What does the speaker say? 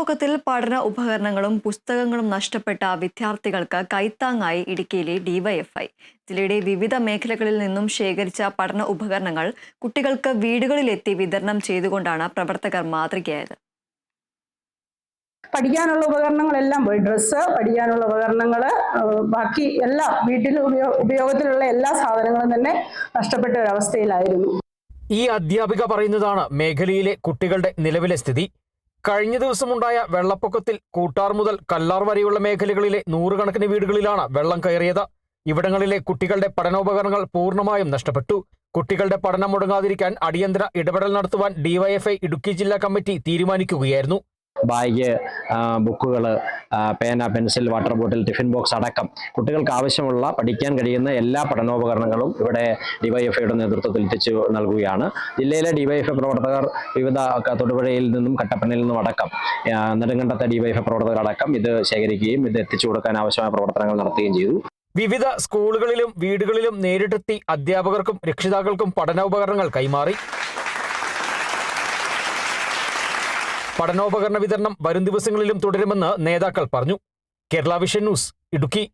വെള്ളപ്പൊക്കത്തിൽ പഠന ഉപകരണങ്ങളും പുസ്തകങ്ങളും നഷ്ടപ്പെട്ട വിദ്യാർത്ഥികൾക്ക് കൈത്താങ്ങായി ഇടുക്കിയിലെ ഡിവൈഎഫ്ഐ. ജില്ലയുടെ വിവിധ മേഖലകളിൽ നിന്നും ശേഖരിച്ച പഠന ഉപകരണങ്ങൾ കുട്ടികൾക്ക് വീടുകളിലെത്തി വിതരണം ചെയ്തുകൊണ്ടാണ് പ്രവർത്തകർ മാതൃകയായത്. പഠിക്കാനുള്ള ഉപകരണങ്ങളെല്ലാം പോയി. ഡ്രസ്സ് പഠിക്കാനുള്ള ഉപകരണങ്ങൾ ബാക്കി എല്ലാം വീട്ടിൽ ഉപയോഗത്തിലുള്ള എല്ലാ സാധനങ്ങളും തന്നെ നഷ്ടപ്പെട്ട ഒരവസ്ഥയിലായിരുന്നു. ഈ അധ്യാപിക പറയുന്നതാണ് മേഖലയിലെ കുട്ടികളുടെ നിലവിലെ സ്ഥിതി. കഴിഞ്ഞ ദിവസമുണ്ടായ വെള്ളപ്പൊക്കത്തിൽ കൂട്ടാർ മുതൽ കല്ലാർ വരെയുള്ള മേഖലകളിലെ നൂറുകണക്കിന് വീടുകളിലാണ് വെള്ളം കയറിയത്. ഇവിടങ്ങളിലെ കുട്ടികളുടെ പഠനോപകരണങ്ങൾ പൂർണമായും നഷ്ടപ്പെട്ടു. കുട്ടികളുടെ പഠനം മുടങ്ങാതിരിക്കാൻ അടിയന്തര ഇടപെടൽ നടത്തുവാൻ ഡിവൈഎഫ്ഐ ഇടുക്കി ജില്ലാ കമ്മിറ്റി തീരുമാനിക്കുകയായിരുന്നു. ബാഗ് ബുക്കുകൾ പേന pencil water bottle tiffin box അടക്കം കുട്ടികൾക്ക് ആവശ്യമുള്ള പഠിക്കാൻ കഴിയുന്ന എല്ലാ പഠനോപകരണങ്ങളും ഇവിടെ ഡിവൈഎഫ്ഐയുടെ നേതൃത്വത്തിൽ എത്തിച്ചു നൽകുകയാണ്. ജില്ലയിലെ ഡിവൈഎഫ്ഐ പ്രവർത്തകർ വിവിധ തൊടുപുഴയിൽ നിന്നും കട്ടപ്പനയിൽ നിന്നും അടക്കം നെടുങ്കണ്ടത്തെ ഡിവൈഎഫ്ഐ പ്രവർത്തകർ അടക്കം ഇത് ശേഖരിക്കുകയും ഇത് എത്തിച്ചു കൊടുക്കാൻ ആവശ്യമായ പ്രവർത്തനങ്ങൾ നടത്തുകയും ചെയ്തു. വിവിധ സ്കൂളുകളിലും വീടുകളിലും നേരിട്ടെത്തി അധ്യാപകർക്കും രക്ഷിതാക്കൾക്കും പഠനോപകരണങ്ങൾ കൈമാറി. പഠനോപകരണ വിതരണം വരും ദിവസങ്ങളിലും തുടരുമെന്ന് നേതാക്കൾ പറഞ്ഞു. Kerala vision news Idukki.